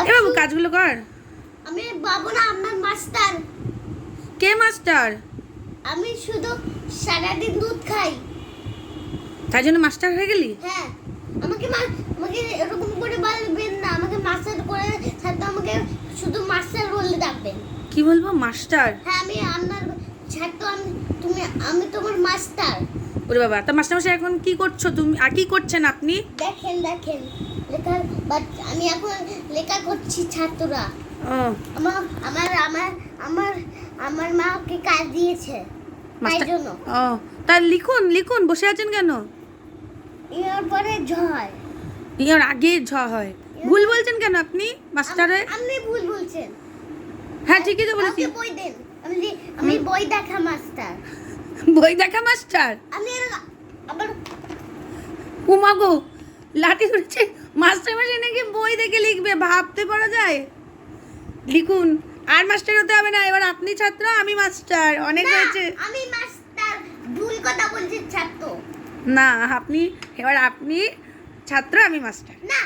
এ বাবু কাজগুলো কর। আমি বাবু না আমার মাস্টার। কে মাস্টার? আমি শুধু সারাদিন দুধ খাই। তাই জন্য মাস্টার হয়ে গেলি? হ্যাঁ। আমাকে মা- আমাকে এরকম করে বলবেন না আমাকে মাস্টার করে সাথে আমাকে শুধু মাস্টার বলে ডাকবেন কি বলব মাস্টার? হ্যাঁ আমি আপনার ছাত্র আমি তুমি আমি তোমার মাস্টার। ওরে বাবা তা মাস্টার মশাই এখন কি করছ? তুমি আর কি করছেন আপনি? দেখেন দেখেন লেখা আমি এখন লেখা করছি ছাত্ররা। আমার আমার আমার আমার আমার কাজ দিয়েছে। তাই জন্য। ও তা লিখুন লিখুন বসে আছেন কেন? এর পরে জয় ইয়ার আগে ঝ হয়। ভুল বলছেন কেন আপনি মাস্টারে? আপনি ভুল বলছেন। হ্যাঁ ঠিকই তো বলেছি। বই দেন। আমি আমি বই দেখা মাস্টার। বই দেখা মাস্টার? উমাগো লাঠি ধরেছে। মাস্টার মাসে নাকি বই দেখে লিখবে ভাবতে পারা যায়। লিখুন আর মাস্টার হতে হবে না এবার আপনি ছাত্র আমি মাস্টার। অনেক হয়েছে। আমি মাস্টার ভুল কথা বলছি ছাত্র। না আপনি এবার আপনি ছাত্র আমি মাস্টার। না।